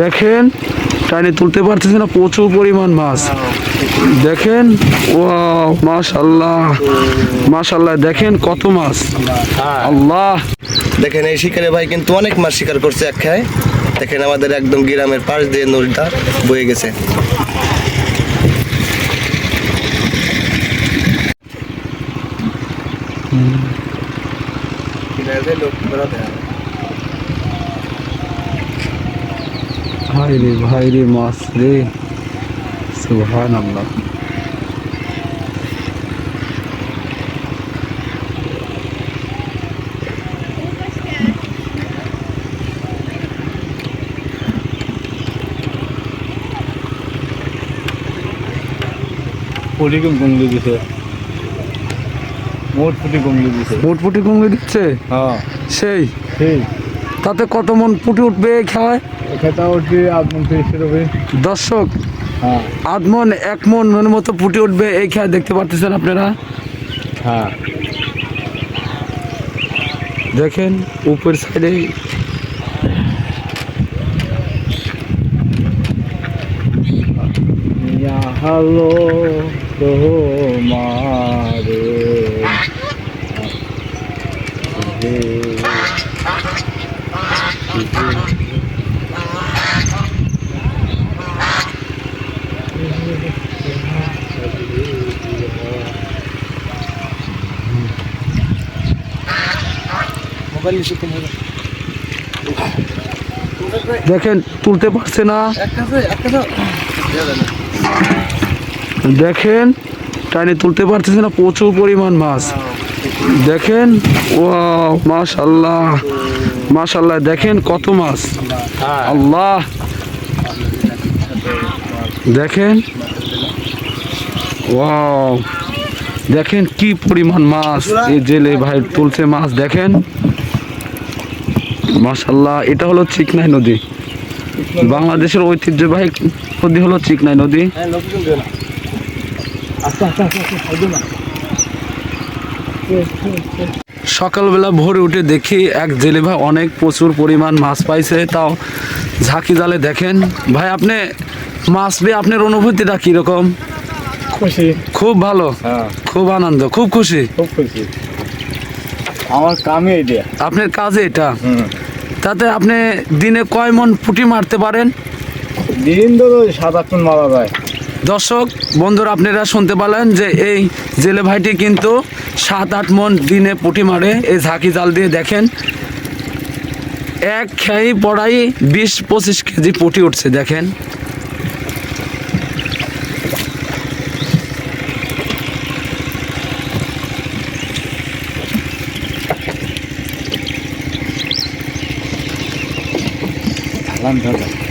দেখেন টাইনে তুলতে পারতেছে না প্রচুর পরিমাণ মাছ। দেখেন ও মাশাল্লাহ মাশাল্লাহ দেখেন কত মাছ। আল্লাহ। দেখেন এই শিকারে ভাই কিন্তু অনেক মাছ শিকার করছে এক খায়। দেখেন আমাদের একদম গ্রামের পাশ দিয়ে নদীটা বয়ে গেছে। ভাই রে ভাই রে মাছ রে। সুহান আল্লাহ ফুটি কমলি দিছে? মোট ফুটি কমলি দিছে? পুটপুটি কমে দিচ্ছে? হ্যাঁ। সেই? সেই। তাতে কত মন পুটি উঠবে খাওয়ায় খেতা উঠবে দর্শক হ্যাঁ। আধ মন এক মন মনের মতো ফুটে উঠবে এই খেয়া দেখতে পারতেছেন আপনারা? হ্যাঁ। দেখেন উপর সাইডে হলো তোমারে। দেখেন, তুলতে পারছে না। দেখেন টাইনে তুলতে পারতেছে না, প্রচুর পরিমাণ মাছ। দেখেন ও মাশাল্লাহ। মাশাল্লাহ দেখেন কত মাছ। আল্লাহ। দেখেন। দেখেন কি পরিমাণ মাছ। এই জেলে ভাই তুলছে মাছ, দেখেন। মাশাল্লাহ এটা হলো চিকনাই নদী। বাংলাদেশের ঐতিহ্যবাহী নদী হলো চিকনাই নদী। সকালবেলা ভোরে উঠে দেখি এক জেলে ভাই অনেক প্রচুর পরিমাণ মাছ পাইছে। তাও ঝাঁকি জালে দেখেন। ভাই আপনি মাছ পেয়ে আপনার অনুভূতিটা কীরকম? খুশি। খুব ভালো। হ্যাঁ। খুব আনন্দ। খুব খুশি। খুব খুশি। আমার কামই এটা আপনার কাজে এটা তাতে আপনি দিনে কয় মন পুঁটি মারতে পারেন? দিন তো সাত আট টন মারা যায়। দর্শক, বন্ধুরা, আপনারা শুনতে পারলেন যে এই জেলে ভাইটি কিন্তু সাত, আট মন দিনে পুঁটি মারে, এই ঝাঁকি জাল দিয়ে দেখেন। এক খেয়ে পড়াই বিশ পঁচিশ কেজি পুঁটি উঠছে, দেখেন। ঢালা